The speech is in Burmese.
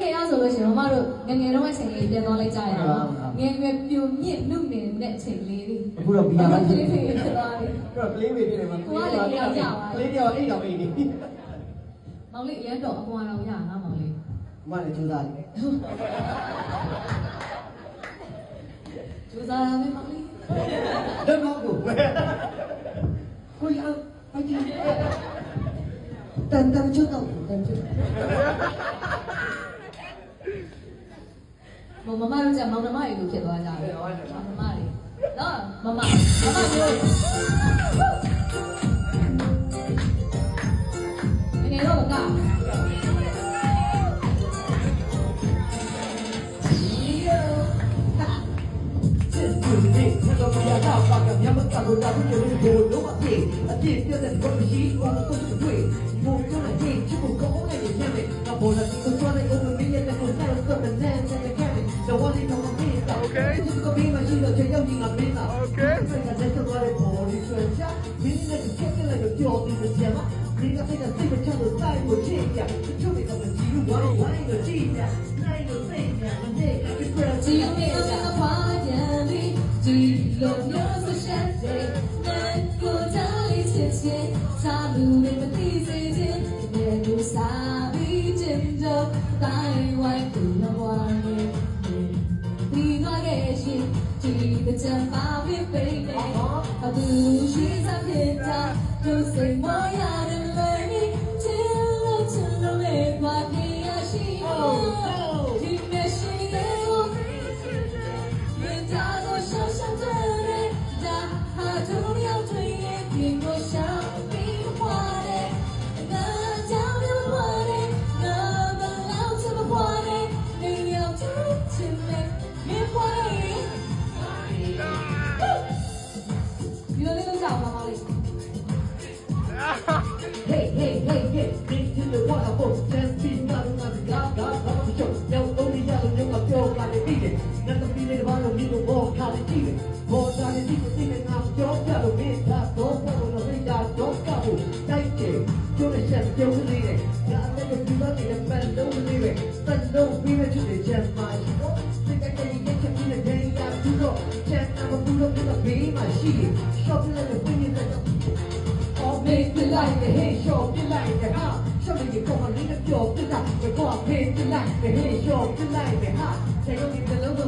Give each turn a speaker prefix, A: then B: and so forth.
A: เคအဲ့ဆိုလို့ရှိရင်မမတို့ငယ်ငယ်တော့အချိန်လေးပြန်သွားလိုက်ကြရအောင်ငယ်ငယ်ပြိုမြင့်နှုတ်နေတဲ့အချိန်လေးတွေ
B: အခုတော့ဘီယာလိုက်
A: ဖြ
B: ဖြစ်
A: စ်
B: နေ
A: ဖြစ်ဖြစ်သွားတယ်
B: တော့ကလေးမေးနေတယ်မှာကလေးပြောအိတ်တော်အိတ်နေ
A: မောင်လေးအရင်တော့အပွားတော်ရငါမောင်လေး
B: မလည်းကြိုးစားတယ်
A: ကျူစားရမယ်မောင်လေး
B: လက်မောက်ကိုကိုရအောင်ဖိုက်ကြည့်တန်တန်ချိုးတော့တန်ချိုး
A: မမမတို့ကမောင်နှမတွေလိုဖြစ်သွားကြတယ်မောင်နှမတွေနော်မမမမမျိုးငယ်တော့က
B: စစ်စစ်လေးဆက်တော့ပြတာပါကမြတ်မတော်တာဘူးလေဘိုးလုံးအပြေအပြေပြတဲ့ဘုမရှိဘူးကိုယ်တွေ့ဘိုးကလည်းဟိချစ်ကိုကောင်းနေတယ်ညနေကဘောလာ ဘေးမှာရှိတော့ချေရောက်ကြီးငါမင်းတာ
C: Okay.
B: ကလည်းတော့သွားတဲ့ပေါ်ဒီဆွဲချမင်းနဲ့ချက်ချက်လိုက်တော့ကြော်ပြီးတဲ့ကျမဒီကစိတ်ကစိတ်မချလို့တိုင်ကိုချစ်ရချို့တွေကလည်းကြီးဝိုင်းဝိုင်းတော့ကြည့်ရနိုင်လို့စိတ်ညာမနဲ့ကပြပြ
A: ကြည်နေတော့ခွာပြန်ပြီကြည်လို့မျိုးစရှက်တဲ့နဲ့ကိုတိုင်းလေးချစ်ချင်သာလူတွေမသိစေချင်တဲ့လူစားပြီးချင်တော့တိုင်း မ်းပါပြီပိတ်နေအတူရှိစား ကြအောင်ပါမလေး
B: Hey, hey, hey, hey, big to the water boat, just be not on the god, god, god, the show. Yo, only yellow, you are pure, got it beating. Nothing feeling about no little more, got it cheating. More than it is, thinking I'm your yellow, big top, don't follow the big dog, don't stop it. Thank you. You're the chef, you're the leader. Got to make you lucky, the man, don't believe it. But no fear to the chef, my hero. Think I can get you in the day, got to go. Chef, I'm a fool, I'm a be my Kapıları kıyılır All pays the line, the head show the line, the heart Show me you come on in the job, the line, the ball pays the line, the head show the line, the heart Take on it the low